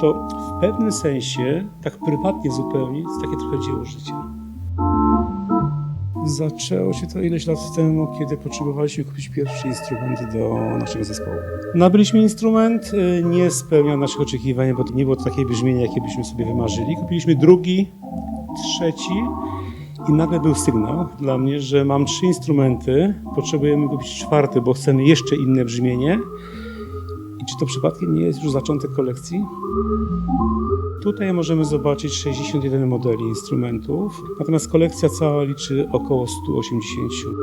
to w pewnym sensie, tak prywatnie zupełnie, jest takie trochę dzieło życia. Zaczęło się to ileś lat temu, kiedy potrzebowaliśmy kupić pierwszy instrument do naszego zespołu. Nabyliśmy instrument, y, nie spełniał naszych oczekiwań, bo to nie było to takie brzmienie, jakie byśmy sobie wymarzyli. Kupiliśmy drugi, trzeci i nagle był sygnał dla mnie, że mam trzy instrumenty, potrzebujemy kupić czwarty, bo chcemy jeszcze inne brzmienie. I czy to przypadkiem nie jest już zaczątek kolekcji? Tutaj możemy zobaczyć 61 modeli instrumentów, natomiast kolekcja cała liczy około 180.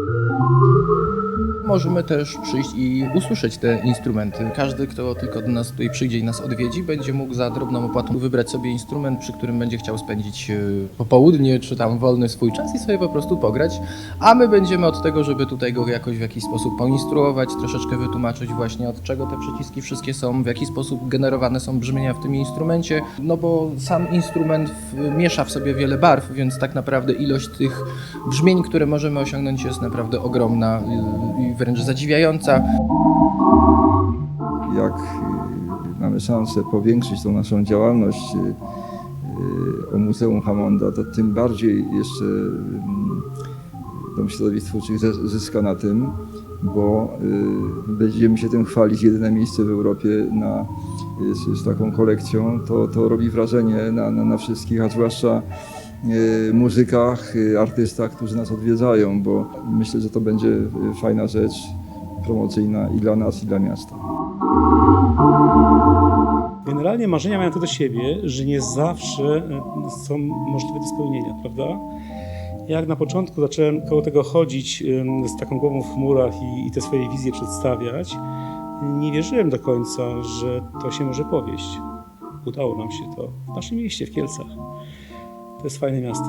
Możemy też przyjść i usłyszeć te instrumenty. Każdy, kto tylko do nas tutaj przyjdzie i nas odwiedzi, będzie mógł za drobną opłatą wybrać sobie instrument, przy którym będzie chciał spędzić e, popołudnie czy tam wolny swój czas i sobie po prostu pograć. A my będziemy od tego, żeby tutaj go jakoś w jakiś sposób poinstruować, troszeczkę wytłumaczyć właśnie od czego te przyciski wszystkie są, w jaki sposób generowane są brzmienia w tym instrumencie. No bo sam instrument w, miesza w sobie wiele barw, więc tak naprawdę ilość tych brzmień, które możemy osiągnąć jest naprawdę ogromna i- wręcz zadziwiająca. jak y, mamy szansę powiększyć tą naszą działalność y, y, o Muzeum Hammonda, to tym bardziej jeszcze mm, Dom Środowisk Twórczych zys- zyska na tym, bo y, będziemy się tym chwalić. Jedyne miejsce w Europie na, z, z taką kolekcją, to, to robi wrażenie na, na, na wszystkich, a zwłaszcza y, muzykach, y, artystach, którzy nas odwiedzają, bo myślę, że to będzie fajna rzecz promocyjna i dla nas, i dla miasta. Generalnie marzenia mają to do siebie, że nie zawsze są możliwe do spełnienia, prawda? Jak na początku zacząłem koło tego chodzić z taką głową w chmurach i, i te swoje wizje przedstawiać, nie wierzyłem do końca, że to się może powieść. Udało nam się to w naszym mieście, w Kielcach. To jest fajne miasto.